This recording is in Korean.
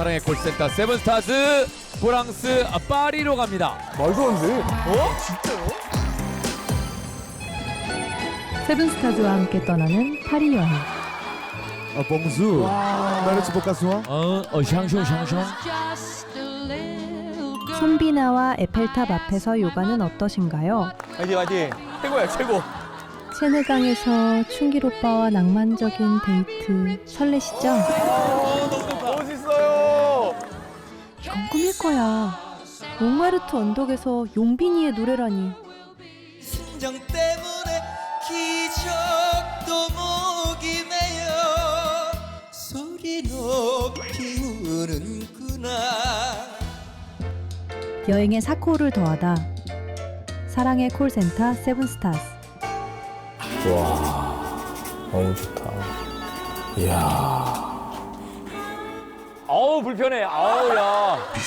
사랑의 콜센터 세븐스타즈 프랑스 아, 파리로 갑니다. 말도 안 돼. 세븐스타즈와 함께 떠나는 파리 여행. 아, 봉수. 나르츠 보카스와? 어, 어 샹숑 샹숑. 손비나와 에펠탑 앞에서 요가는 어떠신가요? 화이팅, 화이팅. 최고야, 최고. 세네강에서 춘길 오빠와 낭만적인 데이트 설레시죠? 멋있어요. 꿈일 거야. 몽마르트 언덕에서 용빈이의 노래라니. 심정 때문에 기적도 목이 메여 소리 높이 우는구나 여행에 사코를 더하다. 사랑의 콜센터 세븐스타즈. 너무 좋다. 이야. 아우 불편해. 아우 야. 비스토.